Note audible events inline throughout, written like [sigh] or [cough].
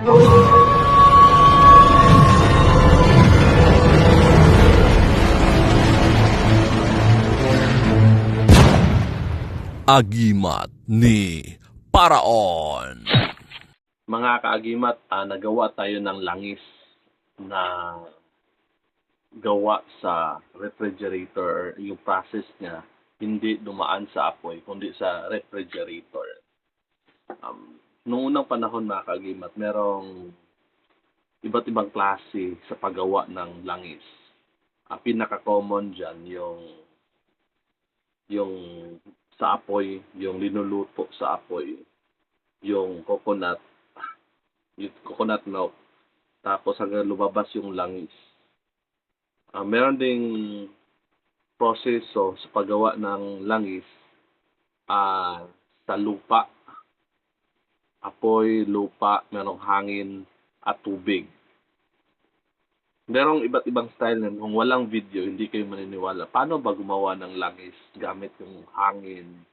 Agimat ni Paraon. Mga kaagimat, ah, nagawa tayo ng langis na gawa sa refrigerator. Yung process niya, hindi dumaan sa apoy, kundi sa refrigerator. Um, noong unang panahon, mga kaagimat, merong iba't ibang klase sa paggawa ng langis. Ang pinaka-common dyan, yung yung sa apoy, yung linuluto sa apoy, yung coconut, yung coconut milk, tapos hanggang lumabas yung langis. Ah, meron ding proseso sa paggawa ng langis ah sa lupa. Apoy, lupa, merong hangin at tubig. Merong iba't ibang style nun. Kung walang video, hindi kayo maniniwala. Paano ba gumawa ng langis gamit yung hangin,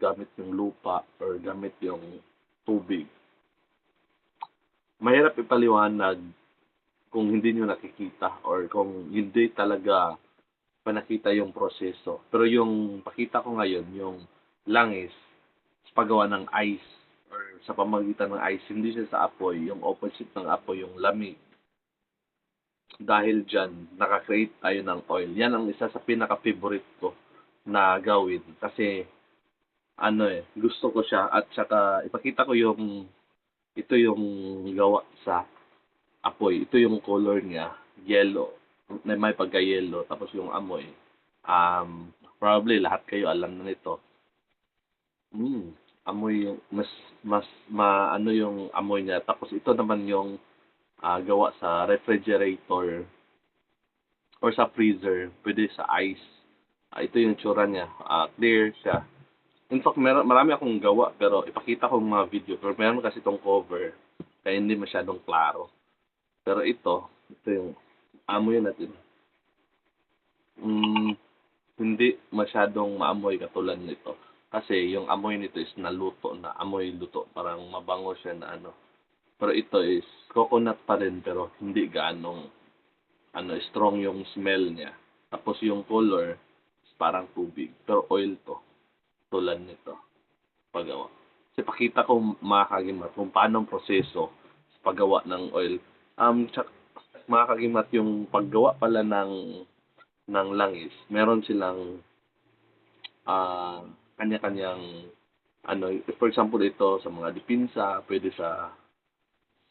gamit yung lupa, or gamit yung tubig? Mahirap ipaliwanag kung hindi nyo nakikita or kung hindi talaga panakita yung proseso. Pero yung pakita ko ngayon, yung langis, sa paggawa ng ice or sa pamagitan ng ice, hindi siya sa apoy. Yung opposite ng apoy, yung lamig dahil dyan, nakakreate tayo ng oil. Yan ang isa sa pinaka-favorite ko na gawin. Kasi, ano eh, gusto ko siya. At saka, ipakita ko yung, ito yung gawa sa apoy. Ito yung color niya, yellow. Na may pagka-yellow. Tapos yung amoy, um, probably lahat kayo alam na nito. Mm, amoy yung, mas, mas, ma, ano yung amoy niya. Tapos ito naman yung, ah, gawa sa refrigerator or sa freezer, pwede sa ice. Ah, ito yung tsura niya. Ah, clear siya. In fact, meron, marami akong gawa pero ipakita ko mga video. Pero meron kasi itong cover kaya hindi masyadong klaro. Pero ito, ito yung amoy natin. Mm, hindi masyadong maamoy katulad nito. Kasi yung amoy nito is naluto na amoy luto. Parang mabango siya na ano. Pero ito is coconut pa rin pero hindi gaanong ano strong yung smell niya. Tapos yung color is parang tubig pero oil to. Tulad nito. Paggawa. Kasi pakita ko mga kagimat kung paano ang proseso sa paggawa ng oil. Um, tsak, mga kagimat yung paggawa pala ng ng langis. Meron silang ah kanya-kanyang ano, for example ito sa mga dipinsa, pwede sa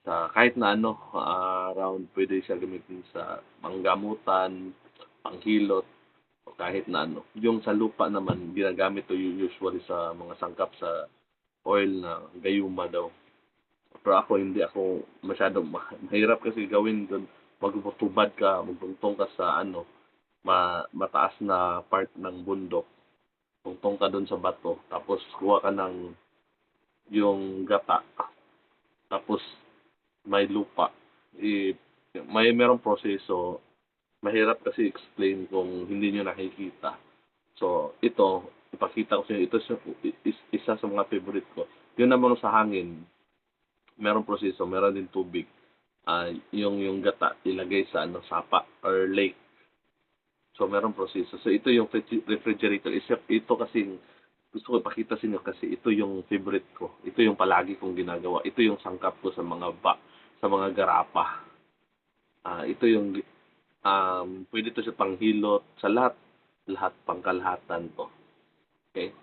sa kahit na ano ah, around pwede siya gamitin sa panggamutan, panghilot o kahit na ano. Yung sa lupa naman ginagamit to usually sa mga sangkap sa oil na gayuma daw. Pero ako hindi ako masyado ma- mahirap kasi gawin doon magtubad ka, magtungtong ka sa ano ma mataas na part ng bundok. Tungtong ka doon sa bato, tapos kuha ka ng yung gata. Tapos may lupa. I, may merong proseso. Mahirap kasi explain kung hindi nyo nakikita. So, ito, ipakita ko sa inyo. Ito is, is- isa sa mga favorite ko. Yun naman sa hangin, merong proseso, meron din tubig. Ah, yung yung gata ilagay sa ano sapa or lake. So merong proseso. So ito yung refri- refrigerator. Ito kasi gusto ko ipakita sa inyo kasi ito yung favorite ko. Ito yung palagi kong ginagawa. Ito yung sangkap ko sa mga ba, sa mga garapa. Ah, ito yung um, pwede to sa panghilot, sa lahat, lahat pangkalahatan to. Okay?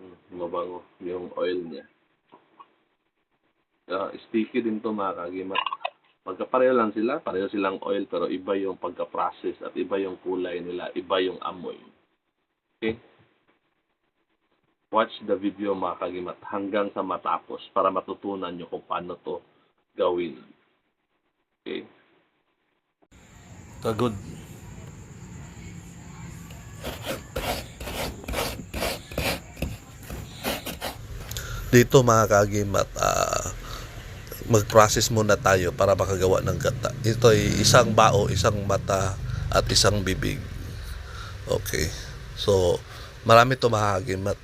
Hmm, mabango yung oil niya. Ah, sticky din to mga kagimat. Pagkapareho lang sila, pareho silang oil pero iba yung pagka-process at iba yung kulay nila, iba yung amoy. Okay? Watch the video mga kagimat hanggang sa matapos para matutunan nyo kung paano to gawin. Okay? Kagod. Dito mga kagimat, ah, mag-process muna tayo para makagawa ng gata. Ito ay isang bao, isang mata, at isang bibig. Okay. So, marami to mga kagimat.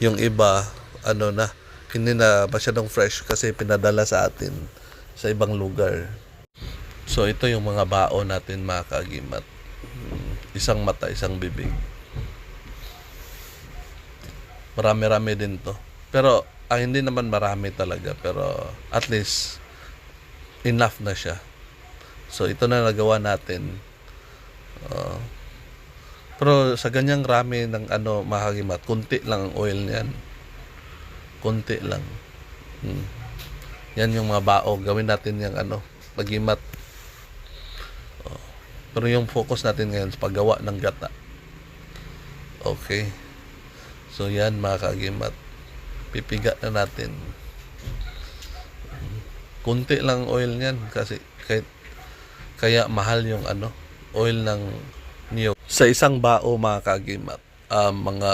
Yung iba, ano na, hindi na masyadong fresh kasi pinadala sa atin sa ibang lugar. So ito yung mga baon natin mga kagimat. Isang mata, isang bibig. Marami-rami din to. Pero ang hindi naman marami talaga pero at least enough na siya. So ito na nagawa natin. Uh, pero sa ganyang rami ng ano mahagimat, kunti lang ang oil niyan. Kunti lang. Hmm. Yan yung mga bao. Gawin natin yung ano, pagimat. Oh. Pero yung focus natin ngayon sa paggawa ng gata. Okay. So yan mga kagimat. Pipiga na natin. Kunti lang oil niyan kasi kahit kaya mahal yung ano, oil ng niyog. Sa isang bao mga kagimat, ah, mga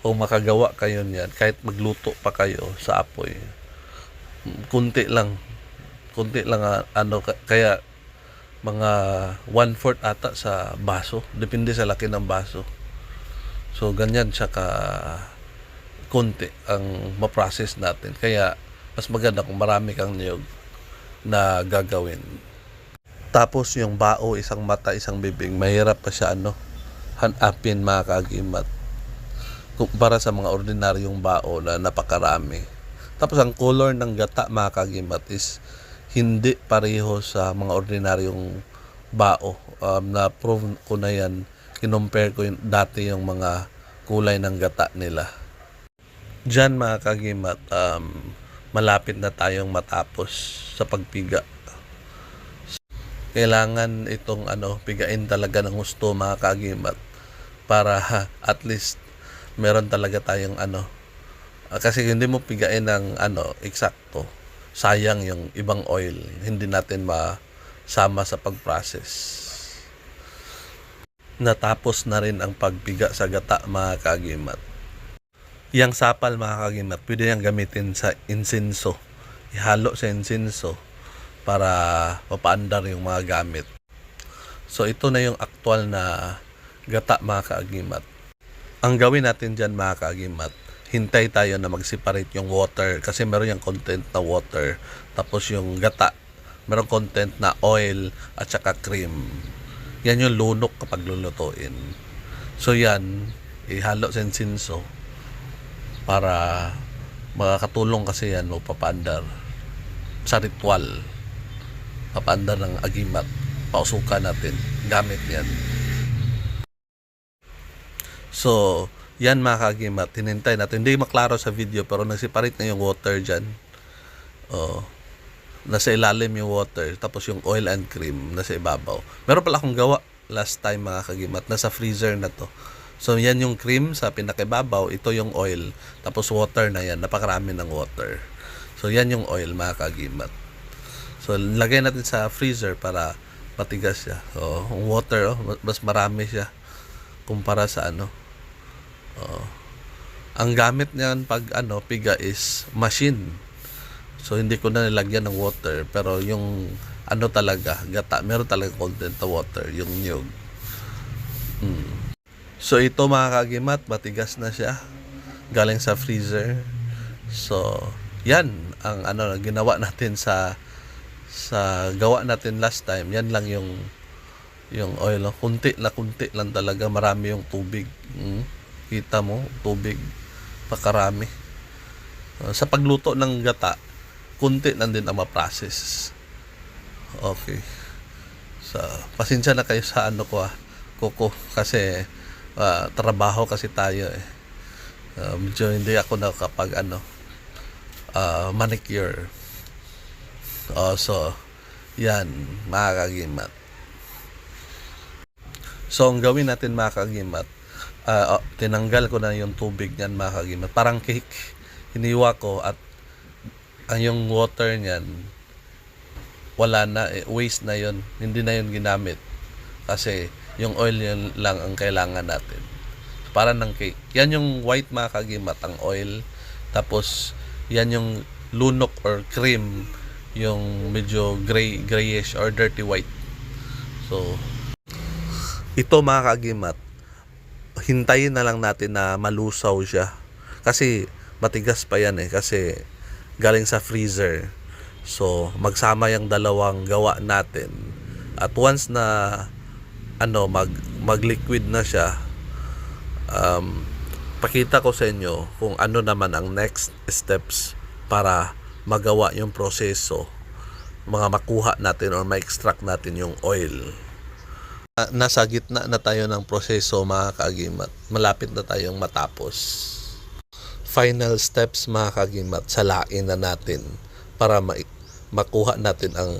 kung makagawa kayo niyan, kahit magluto pa kayo sa apoy, kunti lang. Kunti lang ah, ano, ka- kaya mga one-fourth ata sa baso. Depende sa laki ng baso. So, ganyan siya ka konti ang ma-process natin. Kaya, mas maganda kung marami kang niyog na gagawin. Tapos yung bao, isang mata, isang bibig, mahirap pa siya ano, hanapin mga kagimat. Kumpara sa mga ordinaryong bao na napakarami. Tapos ang color ng gata mga kagimat is hindi pareho sa mga ordinaryong bao. Um, na-prove ko na yan, kinumpare ko yung, dati yung mga kulay ng gata nila. Diyan mga kagimat, um, malapit na tayong matapos sa pagpiga. Kailangan itong ano pigain talaga ng gusto mga kagimat para ha, [laughs] at least meron talaga tayong ano ah, kasi hindi mo pigain ng ano eksakto. Sayang yung ibang oil. Hindi natin masama sa pag-process. Natapos na rin ang pagpiga sa gata mga kagimat yang sapal mga kagimat pwede yang gamitin sa insinso ihalo sa insinso para mapaandar yung mga gamit. So ito na yung aktual na gata mga kaagimat. Ang gawin natin dyan mga kaagimat, hintay tayo na mag-separate yung water kasi meron yung content na water. Tapos yung gata, meron content na oil at saka cream. Yan yung lunok kapag lulutuin. So yan, ihalo sa insinso para makakatulong kasi yan magpapaandar sa ritual. Papaandar ng agimat pausukan natin gamit yan. So yan mga kagimat hinintay natin. Hindi maklaro sa video pero nagseparate na yung water dyan. Oh, nasa ilalim yung water tapos yung oil and cream nasa ibabaw. Meron pala akong gawa last time mga kagimat nasa freezer na to so yan yung cream sa pinakaibabaw ito yung oil tapos water na yan napakarami ng water so yan yung oil mga kagimat So, lagay natin sa freezer para matigas siya. So, water, oh, mas marami siya kumpara sa ano. Oh. Ang gamit niyan pag ano, piga is machine. So, hindi ko na nilagyan ng water. Pero yung ano talaga, gata, meron talaga content na water, yung nyug. Hmm. So, ito mga kagimat, matigas na siya. Galing sa freezer. So, yan ang ano ginawa natin sa sa gawa natin last time, yan lang yung yung oil. Kunti na kunti lang talaga. Marami yung tubig. Mm. Kita mo, tubig. Pakarami. Uh, sa pagluto ng gata, kunti lang din ang ma-process. Okay. So, pasensya na kayo sa ano ko ah, kuko. Kasi, ah, trabaho kasi tayo eh. Uh, medyo hindi ako nakapag ano, ah, manicure. Oh, so, yan, mga kagimat. So, ang gawin natin mga kagimat, oh, tinanggal ko na yung tubig niyan mga kagimat. Parang cake, hiniwa ko at ang yung water niyan, wala na, eh, waste na yon Hindi na yun ginamit. Kasi, yung oil yun lang ang kailangan natin. Para ng cake. Yan yung white mga kagimat, ang oil. Tapos, yan yung lunok or cream yung medyo gray grayish or dirty white. So ito mga kagimat, hintayin na lang natin na malusaw siya. Kasi matigas pa yan eh kasi galing sa freezer. So, magsama yung dalawang gawa natin. At once na ano mag mag-liquid na siya, um, pakita ko sa inyo kung ano naman ang next steps para magawa yung proseso mga makuha natin or ma-extract natin yung oil. Ah, nasa gitna na tayo ng proseso mga kagimat. Malapit na tayong matapos. Final steps mga kagimat, salain na natin para ma- makuha natin ang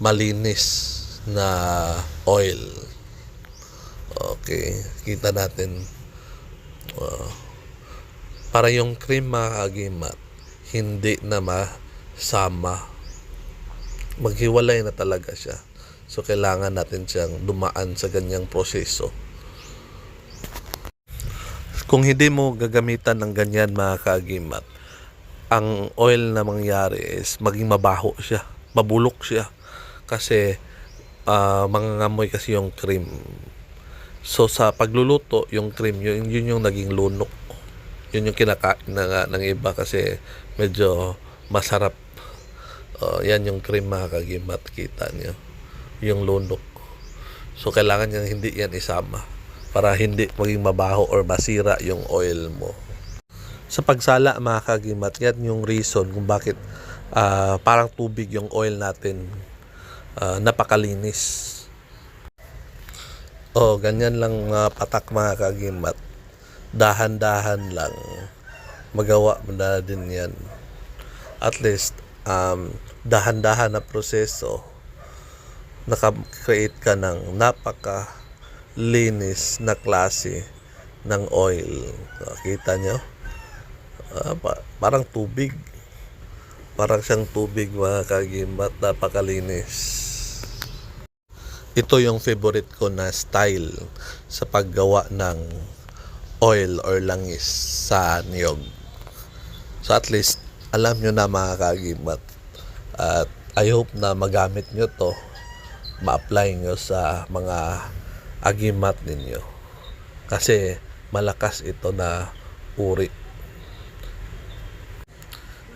malinis na oil. Okay, kita natin. Uh, para yung cream mga kagimat, hindi na masama. Maghiwalay na talaga siya. So, kailangan natin siyang dumaan sa ganyang proseso. Kung hindi mo gagamitan ng ganyan mga kaagimat, ang oil na mangyari is maging mabaho siya, mabulok siya. Kasi ah, mangangamoy kasi yung cream. So sa pagluluto, yung cream, yun, yun yung naging lunok. Yun yung kinakain na ng iba kasi medyo masarap. Uh, yan yung cream mga kagimat, kita niyo. Yung lunok. So kailangan niya hindi yan isama para hindi maging mabaho or masira yung oil mo. Sa pagsala mga kagimat, yan yung reason kung bakit ah, parang tubig yung oil natin ah, napakalinis. Oh, ganyan lang mga patak mga kagimat. Dahan-dahan lang. Magawa mo na din yan. At least, um, dahan-dahan na proseso. Naka-create ka ng napaka linis na klase ng oil. So, kita nyo? Ah, pa- parang tubig. Parang siyang tubig mga kagimat. Napakalinis. Ito yung favorite ko na style sa paggawa ng oil or langis sa niyog. So at least, alam nyo na mga kagimat. At I hope na magamit nyo to, ma-apply nyo sa mga agimat ninyo. Kasi malakas ito na uri.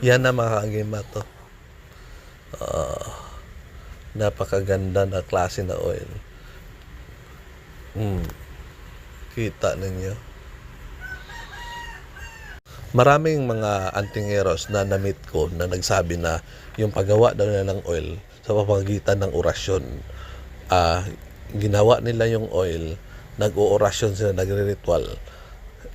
Yan na mga kagimat to. Ah, napakaganda na klase na oil. Hmm. Kita ninyo. Maraming mga antingeros na namit ko na nagsabi na yung paggawa daw nila ng oil sa pamamagitan ng orasyon. Ah, ginawa nila yung oil, nag-oorasyon sila, nagre-ritual.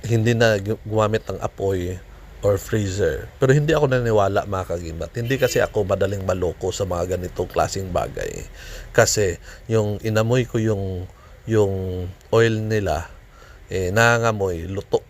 Hindi na gu- gumamit ng apoy or freezer. Pero hindi ako naniwala mga kagimat. Hindi kasi ako madaling maloko sa mga ganitong klaseng bagay. Kasi yung inamoy ko yung yung oil nila eh nangangamoy, luto,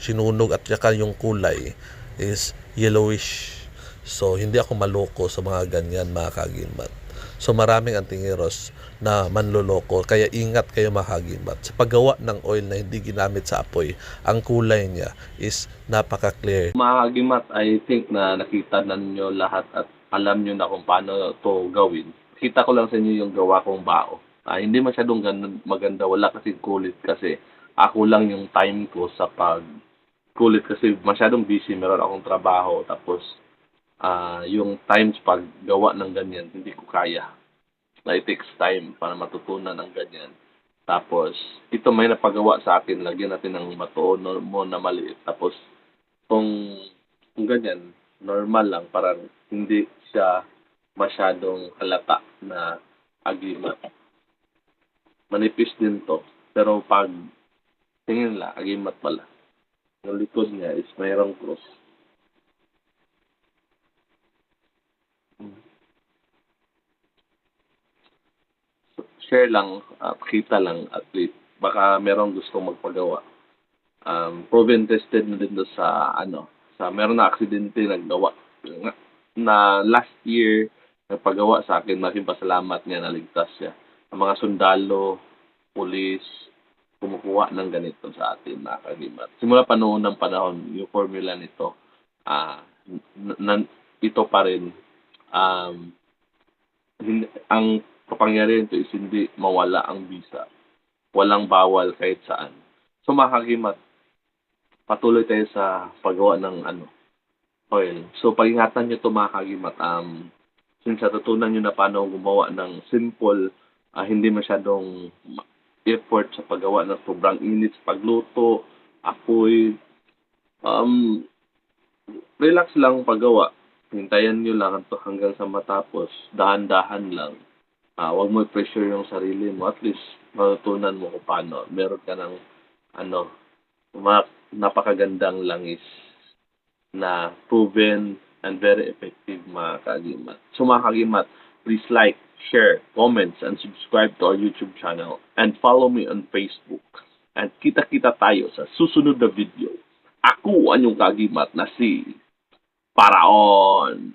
sinunog at saka yung kulay is yellowish. So hindi ako maloko sa mga ganyan mga kagimat. So maraming antingeros na manloloko kaya ingat kayo mga kagimat. Sa paggawa ng oil na hindi ginamit sa apoy, ang kulay niya is napaka-clear. Mga kagimat, I think na nakita na ninyo lahat at alam nyo na kung paano to gawin. Kita ko lang sa inyo yung gawa kong bao. Ah, hindi masyadong gan- maganda, wala kasi kulit kasi ako lang yung time ko sa pag kulit kasi masyadong busy, meron akong trabaho tapos ah yung times pag gawa ng ganyan, hindi ko kaya. Na it takes time para matutunan ng ganyan. Tapos, ito may napagawa sa akin, lagyan natin ng matuon mo na maliit. Tapos, kung, kung ganyan, normal lang, parang hindi siya masyadong halata na agimat. Manipis din to, pero pag tingin la, agimat pala. Yung likod niya is mayroong cross. Share lang at kita lang at least baka merong gustong magpagawa. Um, proven tested na din doon sa ano, sa meron na aksidente naggawa na, na last year nagpagawa sa akin, malaking pasalamat niya naligtas siya. Ang mga sundalo, pulis, kumukuha ng ganito sa atin na kalimat. Simula pa noon ng panahon, yung formula nito, ah n- nan- ito pa rin um, hin- ang kapangyarihan ito is hindi mawala ang visa. Walang bawal kahit saan. So makakimat, patuloy tayo sa paggawa ng ano, oil. So, pag-ingatan nyo ito mga kagimat. Um, since natutunan nyo na paano gumawa ng simple, ah, hindi masyadong ma- effort sa paggawa ng sobrang init sa pagluto, apoy, um, relax lang paggawa. Hintayan nyo lang hanggang sa matapos. Dahan-dahan lang. Ah, wag mo i-pressure yung sarili mo. At least, matutunan mo kung paano. Meron ka ng, ano, ma- napakagandang langis na proven and very effective mga kagimat. So mga kagimat, please like, share, comments, and subscribe to our YouTube channel. And follow me on Facebook. And kita-kita tayo sa susunod na video. Ako ang yung kagimat na si Paraon.